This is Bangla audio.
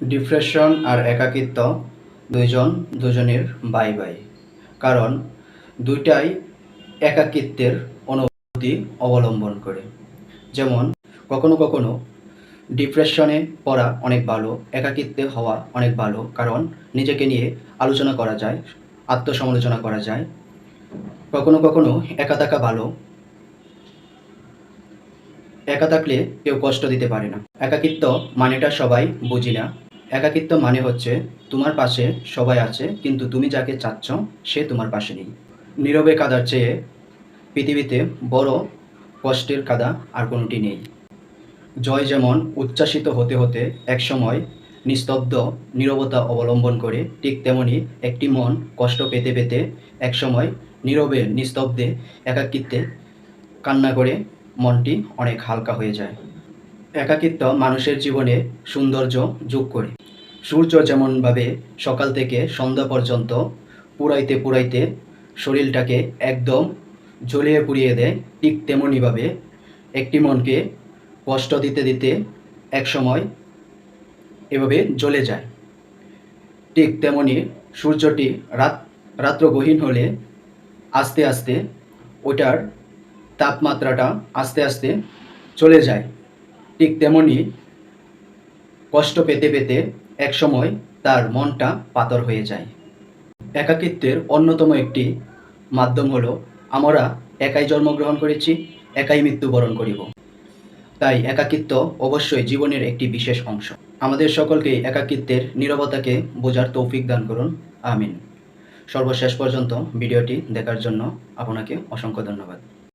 ডিপ্রেশন আর একাকিত্ব দুইজন দুজনের বাই বাই কারণ দুইটাই একাকিত্বের অনুভূতি অবলম্বন করে। যেমন, কখনো কখনো ডিপ্রেশনে পড়া অনেক ভালো, একাকিত্বে হওয়া অনেক ভালো, কারণ নিজেকে নিয়ে আলোচনা করা যায়, আত্মসমালোচনা করা যায়। কখনো কখনো একা থাকা ভালো, একা থাকলে কেউ কষ্ট দিতে পারে না। একাকিত্ব মানেটা সবাই বুঝি না। একাকিত্ব মানে হচ্ছে, তোমার পাশে সবাই আছে, কিন্তু তুমি যাকে চাচ্ছ, সে তোমার পাশে নেই। নীরবে কাদার চেয়ে পৃথিবীতে বড় কষ্টের কাদা আর কোনোটি নেই। জয় যেমন উচ্ছ্বাসিত হতে হতে একসময় নিস্তব্ধ নীরবতা অবলম্বন করে, ঠিক তেমনি একটি মন কষ্ট পেতে পেতে একসময় নীরবে নিস্তব্ধে একাকিত্বে কান্না করে মনটি অনেক হালকা হয়ে যায়। একাকিত্ব মানুষের জীবনে সৌন্দর্য যোগ করে। সূর্য যেমনভাবে সকাল থেকে সন্ধ্যা পর্যন্ত পুরাইতে পুরাইতে শরীরটাকে একদম জ্বলিয়ে পুড়িয়ে দেয়, ঠিক তেমনইভাবে একটি মনকে কষ্ট দিতে দিতে একসময় এভাবে জ্বলে যায়। ঠিক তেমনি সূর্যটি রাত, রাত্র গহীন হলে আস্তে আস্তে ওটার তাপমাত্রাটা আস্তে আস্তে চলে যায়। ঠিক তেমনি কষ্ট পেতে পেতে একসময় তার মনটা পাথর হয়ে যায়। একাকিত্বের অন্যতম একটি মাধ্যম হলো, আমরা একাই জন্মগ্রহণ করেছি, একাই মৃত্যুবরণ করিব। তাই একাকিত্ব অবশ্যই জীবনের একটি বিশেষ অংশ। আমাদের সকলকে একাকিত্বের নীরবতাকে বোঝার তৌফিক দান করুন। আমিন। সর্বশেষ পর্যন্ত ভিডিওটি দেখার জন্য আপনাকে অসংখ্য ধন্যবাদ।